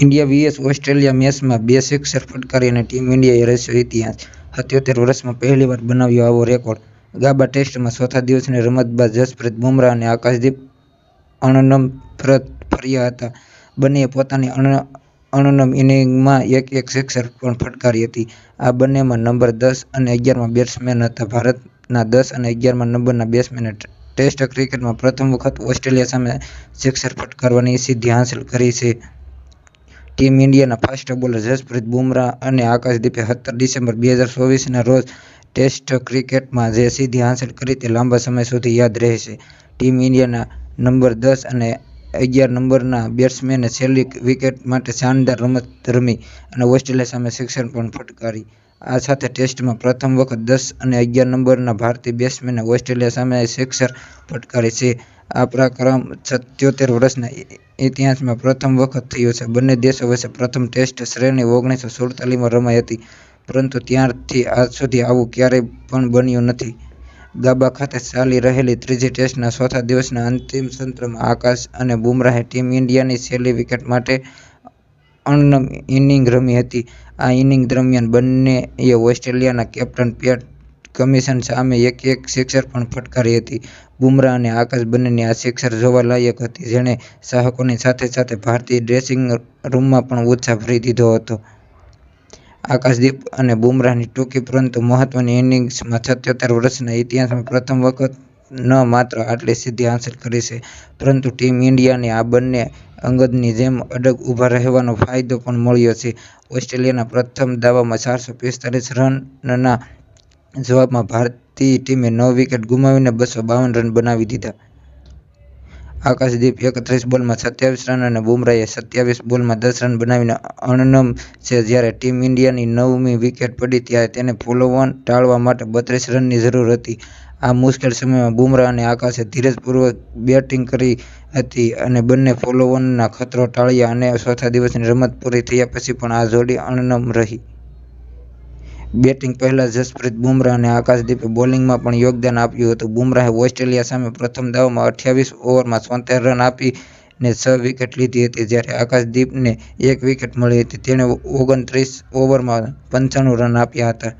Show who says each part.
Speaker 1: India VS Australia મેચમાં બે sixer ફટકારી અને ટીમ ઇન્ડિયાએ રચ્યો ઇતિહાસ. સત્યોતેર વર્ષમાં પહેલીવાર બનાવ્યો આવો રેકોર્ડ. ગાબા ટેસ્ટમાં ચોથા દિવસની રમત બાદ જસપ્રીત બુમરાહ અને આકાશદીપ અણનમ પરત ફર્યા હતા. બંનેએ પોતાની અણનમ ઇનિંગમાં એક-એક સિક્સર પણ ફટકારી હતી. આ બંનેમાં નંબર દસ અને અગિયારમાં બેટ્સમેન હતા. ભારતના દસ અને અગિયારમાં નંબરના બેટ્સમેને ટેસ્ટ ક્રિકેટમાં પ્રથમ વખત ઓસ્ટ્રેલિયા સામે સિક્સર ફટકારવાની સિદ્ધિ હાંસલ કરી છે. ટીમ ઇન્ડિયાના ફાસ્ટ બોલર જસપ્રીત બુમરાહ અને આકાશદીપે સત્તર ડિસેમ્બર બે હજાર ચોવીસના રોજ ટેસ્ટ ક્રિકેટમાં જે સિદ્ધિ હાંસલ કરી તે લાંબા સમય સુધી યાદ રહેશે. ટીમ ઇન્ડિયાના નંબર દસ અને અગિયાર નંબરના બેટ્સમેને છેલ્લી વિકેટ માટે શાનદાર રમત રમી અને ઓસ્ટ્રેલિયા સામે શિક્ષણ પણ ફટકારી. આ સાથે ટેસ્ટમાં પ્રથમ વખત દસ અને અગિયાર નંબરના ભારતીય બેટ્સમેને ઓસ્ટ્રેલિયા સામે સિક્સર ફટકારી છે. આ પ્રક્રમ સત્યોતેર વર્ષના ઇતિહાસમાં પ્રથમ વખત થયો છે. બંને દેશો વચ્ચે પ્રથમ ટેસ્ટ શ્રેણી ઓગણીસો સુડતાલીસમાં રમાઈ હતી, પરંતુ ત્યારથી આજ સુધી આવું ક્યારેય પણ બન્યું નથી. ગાબા ખાતે ચાલી રહેલી ત્રીજી ટેસ્ટના ચોથા દિવસના અંતિમ સત્રમાં આકાશ અને બુમરાહે ટીમ ઇન્ડિયાની છેલ્લી વિકેટ માટે અણનમ ઇનિંગ રમી હતી. આ ઇનિંગ દરમિયાન બંનેએ ઓસ્ટ્રેલિયાના કેપ્ટન પેટ કમિન્સ સામે એક-એક સિક્સર પણ ફટકારી હતી. બુમરાહ અને આકાશ બંનેની આ સિક્સર જોવાલાયક હતી, જેણે ચાહકોની સાથે સાથે ભારતીય ડ્રેસિંગ રૂમમાં પણ ઉત્સાહ ભરી દીધો હતો. આકાશદીપ અને બુમરાહની ટૂંકી પરંતુ મહત્વની ઇનિંગ્સમાં સત્યોતેર વર્ષના ઇતિહાસમાં પ્રથમ વખત ન માત્ર આટલી સિદ્ધિ હાંસલ કરી છે, પરંતુ ટીમ ઇન્ડિયાને આ બંને અંગદની જેમ અડગ ઊભા રહેવાનો ફાયદો પણ મળ્યો છે. ઓસ્ટ્રેલિયાના પ્રથમ દાવામાં ચારસો પિસ્તાલીસ રનના જવાબમાં ભારતીય ટીમે નવ વિકેટ ગુમાવીને બસો બાવન રન બનાવી દીધા. આકાશદીપ એકત્રીસ બોલમાં સત્યાવીસ રન અને બુમરાએ સત્યાવીસ બોલમાં દસ રન બનાવીને અણનમ છે. જ્યારે ટીમ ઇન્ડિયાની નવમી વિકેટ પડી ત્યારે તેને ફોલોઓન ટાળવા માટે બત્રીસ રનની જરૂર હતી. આ મુશ્કેલ સમયમાં બુમરાહ અને આકાશે ધીરજપૂર્વક બેટિંગ કરી હતી અને બંને ફોલોઓનના ખતરો ટાળ્યા અને ચોથા દિવસની રમત પૂરી થયા પછી પણ આ જોડી અણનમ રહી. બેટિંગ પહેલા જસપ્રીત બુમરાહ અને આકાશદીપે બોલિંગમાં પણ યોગદાન આપ્યું હતું. બુમરાહે ઓસ્ટ્રેલિયા સામે પ્રથમ દાવમાં અઠ્યાવીસ ઓવરમાં છોતેર રન આપીને છ વિકેટ લીધી હતી. જ્યારે આકાશદીપને એક વિકેટ મળી હતી. તેણે ઓગણત્રીસ ઓવરમાં પંચાણું રન આપ્યા હતા.